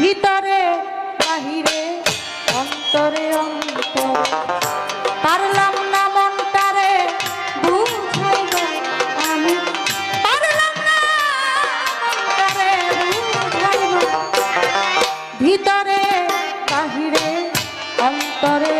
ভিতরে বাহিরে অন্তরে অন্তর। পারলাম না মনটারে আমি। পারলাম না ভিতরে বাহিরে অন্তরে।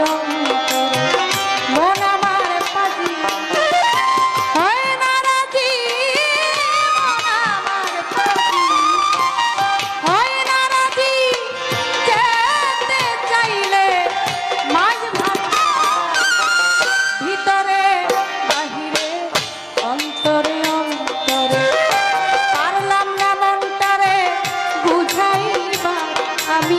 আমি